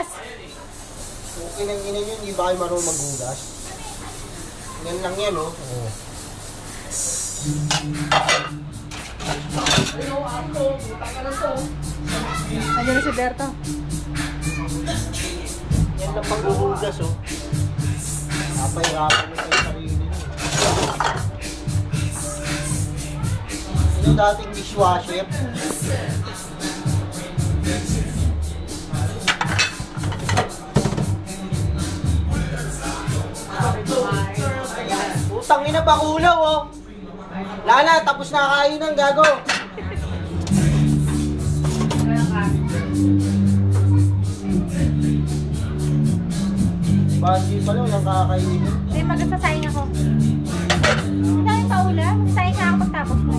maghugas. Okay nang ina nyo, hindi ba kayo marunong maghugas? Yan lang yan, oh. oh. Nandiyan na si Berto. Yan lang paghuhugas, oh. Napahirapan nyo kayo sarili. Yung dating dishwasher. Utang ina pa kulaw, oh. Lala, tapos na kainan, gago. Bandi pala, walang kakainin. Eh, magsasayang ako. Hindi tayo paula. Magsasayang ka ako pagtapos mo.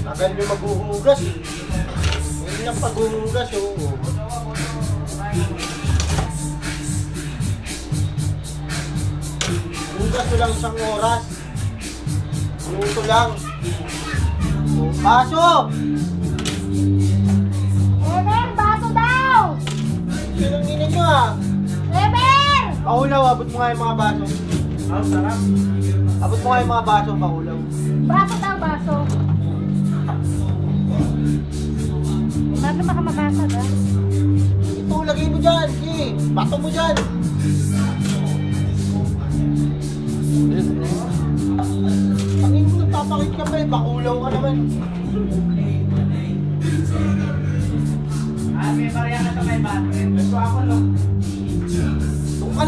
Tagal nyo maghuhugas. Hindi lang paghuhugas, oo. Hugas ko lang isang oras. Minuto lang. Oh, Baso! Emer, baso daw! Sinong inin nyo ah? Emer! Paulaw, abot mo nga yung mga baso. Ah, sarap. Abot mo nga yung mga baso, paulaw. Baso daw, baso. Bago baka mabasa daw. Ito, lagay mo dyan. Sige, bato mo dyan.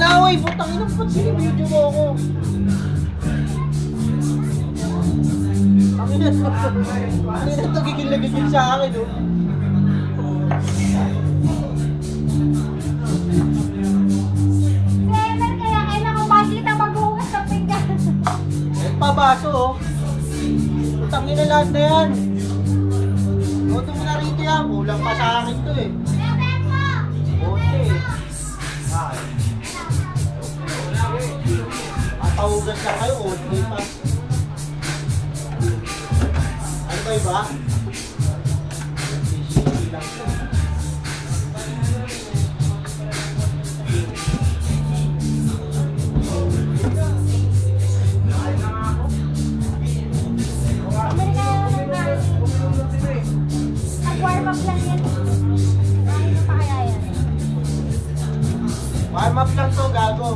Kalaway, putang ina, ba't sinibidyo mo ako? Ang ina, ang ina, nagigil na gigil sa akin, oh. Eh, pabaso, oh. Putang ina lahat na yan. Kulang pa sa akin to eh. Bote eh. Ay. Papahugas lang kayo, okay pa. Ano ba iba? Warm up lang to, gago.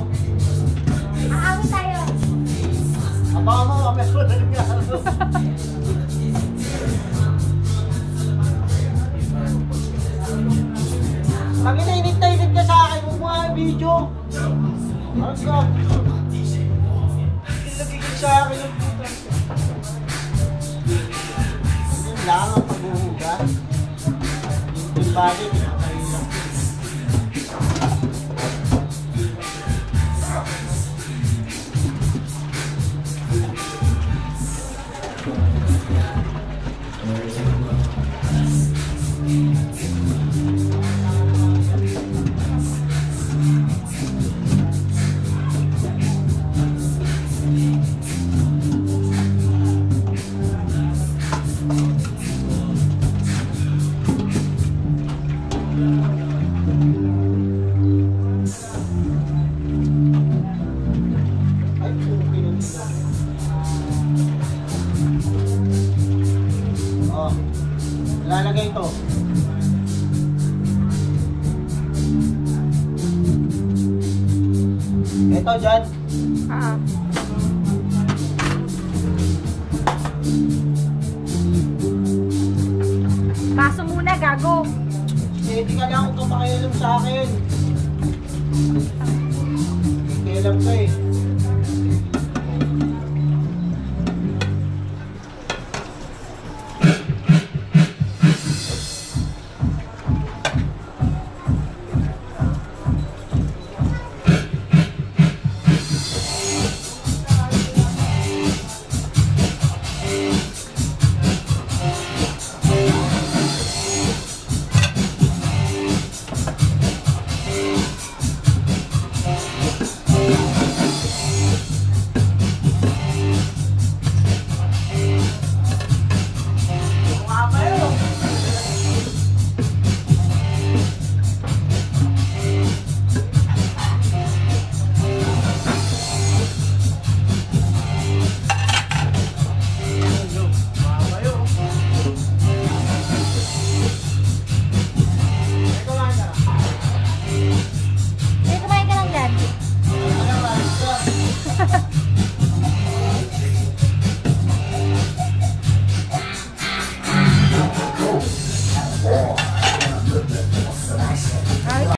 Aawi tayo. Abangan mo, mamaya mo na yung gago. Pag inainit na init ka sa akin, huwag mo yung video. Ano ka? Nagigil sa akin yung puta. Yun lang ang paghuhugas. Yung bagay, lalagay ito. Ito dyan. Ah. Baso muna, gago. Eh, di ka lang kung makialam sa akin.